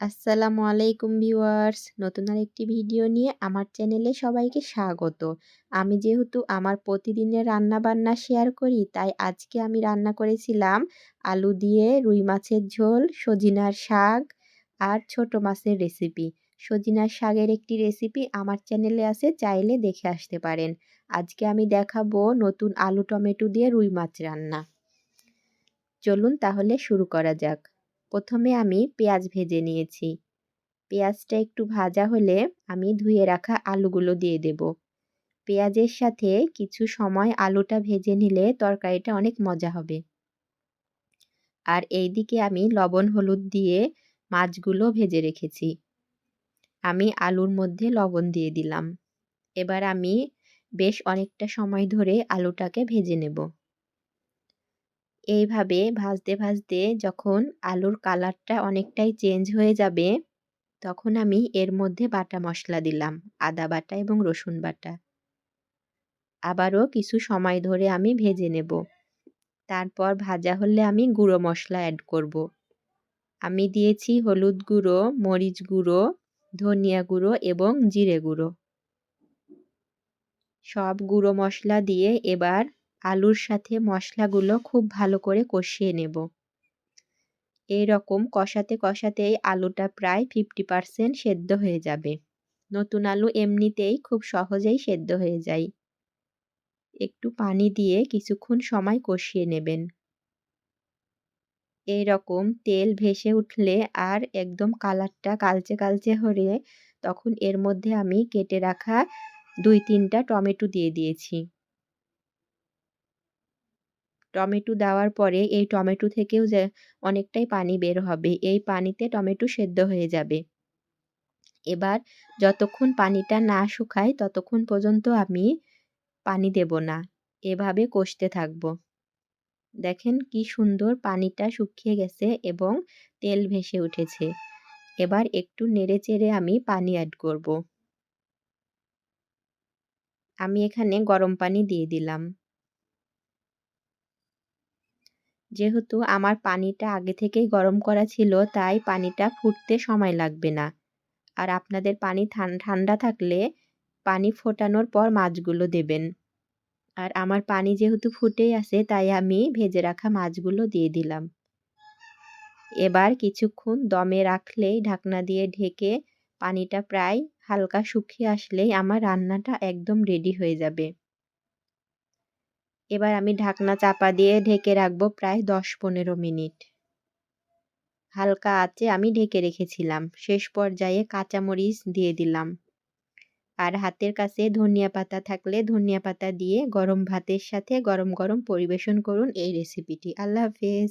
আসসালামু আলাইকুম ভিউয়ার্স। নতুন আরেকটি ভিডিও নিয়ে আমার চ্যানেলে সবাইকে স্বাগত। আমি যেহেতু আমার প্রতিদিনের রান্না বান্না শেয়ার করি, তাই আজকে আমি রান্না করেছিলাম আলু দিয়ে রুই মাছের ঝোল, সজিনার শাক আর ছোট মাছের রেসিপি সজিনার শাকের একটি রেসিপি আমার চ্যানেলে আছে, চাইলে দেখে আসতে পারেন। আজকে আমি দেখাবো নতুন আলু টমেটো দিয়ে রুই মাছ রান্না। চলুন তাহলে শুরু করা যাক। প্রথমে আমি পেঁয়াজ ভেজে নিয়েছি। পেঁয়াজটা একটু ভাজা হলে আমি ধুয়ে রাখা আলুগুলো দিয়ে দেব। পেঁয়াজের সাথে কিছু সময় আলুটা ভেজে নিলে তরকারিটা অনেক মজা হবে। আর এই দিকে আমি লবণ হলুদ দিয়ে মাছগুলো ভেজে রেখেছি। আমি আলুর মধ্যে লবণ দিয়ে দিলাম। এবার আমি বেশ অনেকটা সময় ধরে আলুটাকে ভেজে নেব। এইভাবে ভাজতে ভাজতে যখন আলুর কালারটা অনেকটাই চেঞ্জ হয়ে যাবে, তখন আমি এর মধ্যে বাটা মশলা দিলাম, আদা বাটা এবং রসুন বাটা। আবারও কিছু সময় ধরে আমি ভেজে নেব। তারপর ভাজা হলে আমি গুঁড়ো মশলা অ্যাড করব। আমি দিয়েছি হলুদ গুঁড়ো, মরিচ গুঁড়ো, ধনিয়া গুঁড়ো এবং জিরে গুঁড়ো। সব গুঁড়ো মশলা দিয়ে এবার আলুর সাথে মশলাগুলো খুব ভালো করে কষিয়ে নেব। এই রকম কষাতে কষাতেই আলুটা প্রায় ফিফটি পারসেন্ট সেদ্ধ হয়ে যাবে। নতুন আলু এমনিতেই খুব সহজেই সেদ্ধ হয়ে যায়। একটু পানি দিয়ে কিছুক্ষণ সময় কষিয়ে নেবেন। এই রকম তেল ভেসে উঠলে আর একদম কালারটা কালচে কালচে হলে তখন এর মধ্যে আমি কেটে রাখা দুই তিনটা টমেটো দিয়ে দিয়েছি। টমেটো দেওয়ার পরে এই টমেটো থেকেও যে অনেকটাই পানি বের হবে, এই পানিতে টমেটো সেদ্ধ হয়ে যাবে। এবার যতক্ষণ পানিটা না শুকায় ততক্ষণ পর্যন্ত আমি পানি দেব না, এভাবে কষতে থাকব। দেখেন কি সুন্দর পানিটা শুকিয়ে গেছে এবং তেল ভেসে উঠেছে। এবার একটু নেড়ে চেড়ে আমি পানি অ্যাড করব। আমি এখানে গরম পানি দিয়ে দিলাম। যেহেতু আমার পানিটা আগে থেকেই গরম করা ছিল, তাই পানিটা ফুটতে সময় লাগবে না। আর আপনাদের পানি ঠান্ডা থাকলে পানি ফোটানোর পর মাছগুলো দেবেন। আর আমার পানি যেহেতু ফুটেই আছে, তাই আমি ভেজে রাখা মাছগুলো দিয়ে দিলাম। এবার কিছুক্ষণ দমে রাখলেই ঢাকনা দিয়ে ঢেকে পানিটা প্রায় হালকা শুকিয়ে আসলেই আমার রান্নাটা একদম রেডি হয়ে যাবে। এবার আমি ঢাকনা চাপা দিয়ে ঢেকে রাখব প্রায় দশ পনেরো মিনিট। হালকা আঁচে আমি ঢেকে রেখেছিলাম। শেষ পর্যায়ে কাঁচামরিচ দিয়ে দিলাম। আর হাতের কাছে ধনিয়া পাতা থাকলে ধনিয়া পাতা দিয়ে গরম ভাতের সাথে গরম গরম পরিবেশন করুন এই রেসিপিটি আল্লাহ হাফেজ।